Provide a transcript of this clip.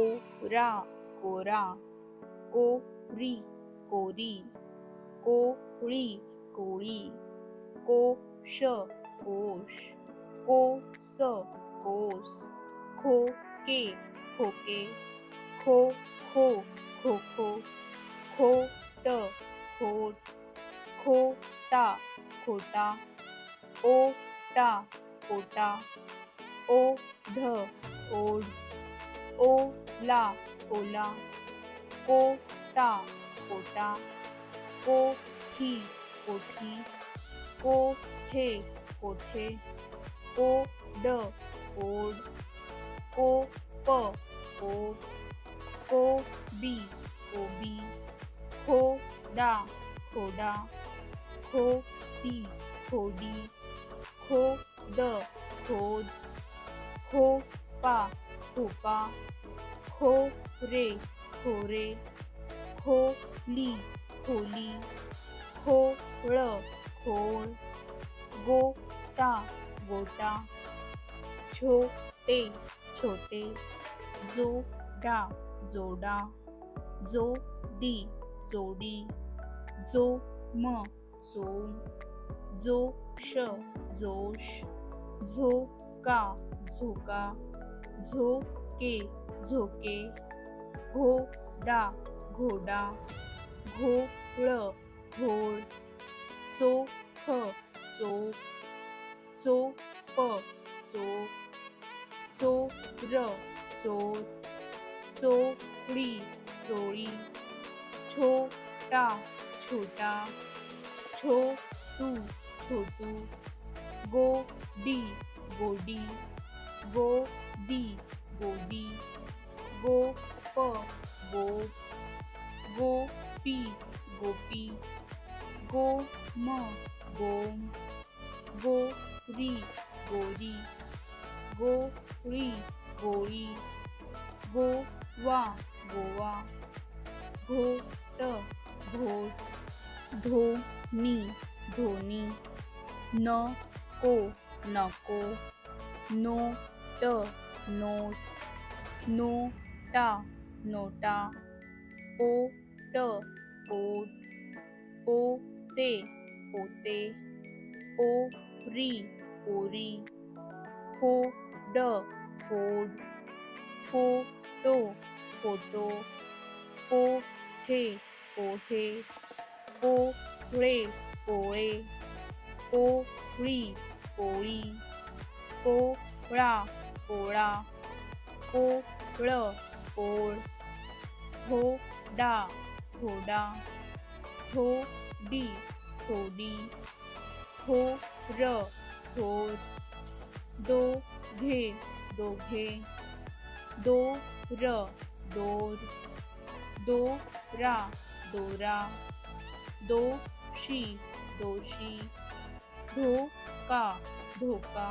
कोरा कोरा कोरी कोरी कोळी कोळी कोश कोश कोस कोस खोके खोके खो खो खो खो खोट खोट खोटा खोटा ओटा ओटा ओढ ओ ला ओला को टा कोटा को ठी कोठी को थे कोठे को ड कोड को प को को बी को बी खो डा खोडा खो डी खोडी खो द खोद खो पा खोपा खोपा खोरे खोरे खोली खोली. खोळ खोळ गोटा गोटा. छोटे छोटे. जोडा जोडा. जोडी जोडी. जोम जोम. जोश जोश. झोका झोका. झोके झोके घोडा घोडा घोळ घोळ चोख चोख चोप चोप चोर चोर चोळी चोळी छोटा छोटा छोटू छोटू गोडी गोडी गोडी गोदी गोपी गोम गोम गोरी. गोरी. गोळी गोळी गोवा. गोवा. घोट. घोट. धोनी. धोनी. नको. नको. नोट. नोट. नोटा. नोटा. पोट. पोट. पोते पोते पोरी पोरी फोड फोड फोटो फोटो पोहे पोहे पोळे पोळे पोळी पोळी पोळा पोळा पोळ पोळ थो डी थोड़ी थो र थोर दो घे दो घे दो र दोर दो रा दोरा दो शी दोषी धोका धोका